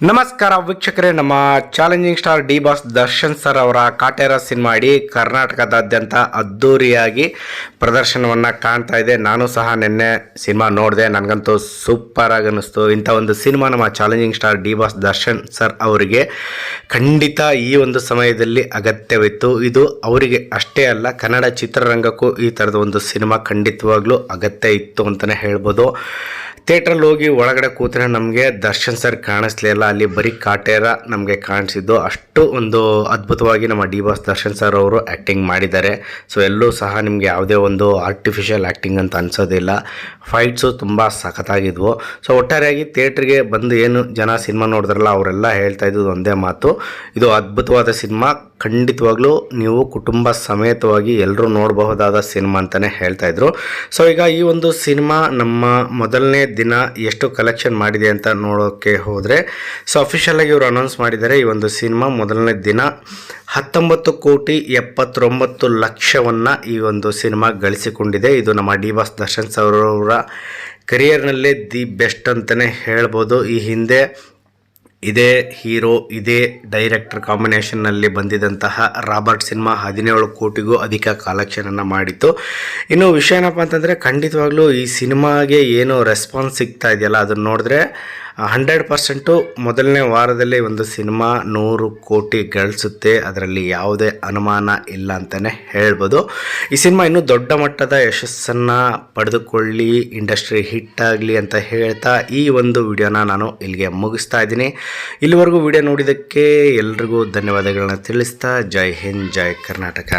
ನಮಸ್ಕಾರ ವೀಕ್ಷಕರೇ, ನಮ್ಮ challenging star D boss Darshan sir ಅವರ ಕಾಟೇರ ಸಿನಿಮಾ ಇಡೀ ಕರ್ನಾಟಕದಾದ್ಯಂತ ಅದ್ಧೂರಿಯಾಗಿ ಪ್ರದರ್ಶನವನ್ನು ಕಾಣ್ತಾ ಇದೆ. ನಾನು ಸಹ ನಿನ್ನೆ ಸಿನಿಮಾ ನೋಡಿದೆ, ನನಗಂತೂ ಸೂಪರಾಗಿ ಅನ್ನಿಸ್ತು ಇಂಥ ಒಂದು ಸಿನಿಮಾ ನಮ್ಮ challenging star D boss Darshan sir ಅವರಿಗೆ ಖಂಡಿತ ಈ ಒಂದು ಸಮಯದಲ್ಲಿ ಅಗತ್ಯವಿತ್ತು. ಇದು ಅವರಿಗೆ ಅಷ್ಟೇ ಅಲ್ಲ, ಕನ್ನಡ ಚಿತ್ರರಂಗಕ್ಕೂ ಈ ಥರದ ಒಂದು ಸಿನಿಮಾ ಖಂಡಿತವಾಗ್ಲೂ ಅಗತ್ಯ ಇತ್ತು ಅಂತಲೇ ಹೇಳ್ಬೋದು. ಥಿಯೇಟ್ರಲ್ಲಿ ಹೋಗಿ ಒಳಗಡೆ ಕೂತ್ರೆ ನಮಗೆ ದರ್ಶನ್ ಸರ್ ಕಾಣಿಸ್ಲಿಲ್ಲ ಅಲ್ಲಿ ಬರೀ ಕಾಟೇರ ನಮಗೆ ಕಾಣಿಸಿದ್ದು. ಅಷ್ಟು ಒಂದು ಅದ್ಭುತವಾಗಿ ನಮ್ಮ ಡಿ ಬಾಸ್ ದರ್ಶನ್ ಸರ್ ಅವರು ಆ್ಯಕ್ಟಿಂಗ್ ಮಾಡಿದ್ದಾರೆ. ಸೊ ಎಲ್ಲೂ ಸಹ ನಿಮಗೆ ಯಾವುದೇ ಒಂದು ಆರ್ಟಿಫಿಷಿಯಲ್ ಆ್ಯಕ್ಟಿಂಗ್ ಅಂತ ಅನಿಸೋದಿಲ್ಲ. ಫೈಟ್ಸು ತುಂಬ ಸಖತ್ತಾಗಿದ್ವು. ಸೊ ಒಟ್ಟಾರೆಯಾಗಿ ಥಿಯೇಟ್ರಿಗೆ ಬಂದು ಏನು ಜನ ಸಿನಿಮಾ ನೋಡಿದ್ರಲ್ಲ, ಅವರೆಲ್ಲ ಹೇಳ್ತಾ ಇದ್ದದ್ದು ಒಂದೇ ಮಾತು. ಇದು ಅದ್ಭುತವಾದ ಸಿನಿಮಾ. ಖಂಡಿತವಾಗ್ಲೂ ನೀವು ಕುಟುಂಬ ಸಮೇತವಾಗಿ ಎಲ್ಲರೂ ನೋಡಬಹುದಾದ ಸಿನಿಮಾ ಅಂತಲೇ ಹೇಳ್ತಾ ಇದ್ರು. ಸೊ ಈಗ ಈ ಒಂದು ಸಿನಿಮಾ ನಮ್ಮ ಮೊದಲನೇ ದಿನ ಎಷ್ಟು ಕಲೆಕ್ಷನ್ ಮಾಡಿದೆ ಅಂತ ನೋಡೋಕ್ಕೆ ಹೋದರೆ ಸೊ ಅಫಿಷಿಯಲಾಗಿ ಇವರು ಅನೌನ್ಸ್ ಮಾಡಿದ್ದಾರೆ ಈ ಒಂದು ಸಿನಿಮಾ ಮೊದಲನೇ ದಿನ. ಹತ್ತೊಂಬತ್ತು ಕೋಟಿ ಎಪ್ಪತ್ತೊಂಬತ್ತು ಲಕ್ಷವನ್ನು ಈ ಒಂದು ಸಿನಿಮಾ ಗಳಿಸಿಕೊಂಡಿದೆ. ಇದು ನಮ್ಮ ಡಿ ಬಾಸ್ ದರ್ಶನ್ ಸರ್ ಅವರ ಕರಿಯರ್ನಲ್ಲೇ ದಿ ಬೆಸ್ಟ್ ಅಂತಲೇ ಹೇಳ್ಬೋದು. ಈ ಹಿಂದೆ ಇದೇ ಹೀರೋ, ಇದೇ ಡೈರೆಕ್ಟರ್ ಕಾಂಬಿನೇಷನ್ನಲ್ಲಿ ಬಂದಿದ್ದಂತಹ ರಾಬರ್ಟ್ ಸಿನಿಮಾ ಹದಿನೇಳು ಕೋಟಿಗೂ ಅಧಿಕ ಕಲೆಕ್ಷನನ್ನು ಮಾಡಿತ್ತು. ಇನ್ನು ವಿಷಯ ಏನಪ್ಪ ಅಂತಂದರೆ ಖಂಡಿತವಾಗ್ಲೂ ಈ ಸಿನಿಮಾಗೆ ಏನು ರೆಸ್ಪಾನ್ಸ್ ಸಿಗ್ತಾ ಇದೆಯಲ್ಲ, ಅದನ್ನು ನೋಡಿದ್ರೆ ಹಂಡ್ರೆಡ್ ಪರ್ಸೆಂಟು ಮೊದಲನೇ ವಾರದಲ್ಲಿ ಒಂದು ಸಿನಿಮಾ ನೂರು ಕೋಟಿ ಗಳಿಸುತ್ತೆ. ಅದರಲ್ಲಿ ಯಾವುದೇ ಅನುಮಾನ ಇಲ್ಲ ಅಂತಲೇ ಹೇಳ್ಬೋದು. ಈ ಸಿನಿಮಾ ಇನ್ನೂ ದೊಡ್ಡ ಮಟ್ಟದ ಯಶಸ್ಸನ್ನು ಪಡೆದುಕೊಳ್ಳಿ, ಇಂಡಸ್ಟ್ರಿ ಹಿಟ್ ಆಗಲಿ ಅಂತ ಹೇಳ್ತಾ ಈ ಒಂದು ವಿಡಿಯೋನ ನಾನು ಇಲ್ಲಿಗೆ ಮುಗಿಸ್ತಾ ಇದ್ದೀನಿ. ಇಲ್ಲಿವರೆಗೂ ವಿಡಿಯೋ ನೋಡಿದ್ದಕ್ಕೆ ಎಲ್ರಿಗೂ ಧನ್ಯವಾದಗಳನ್ನ ತಿಳಿಸ್ತಾ, ಜೈ ಹಿಂದ್, ಜೈ ಕರ್ನಾಟಕ.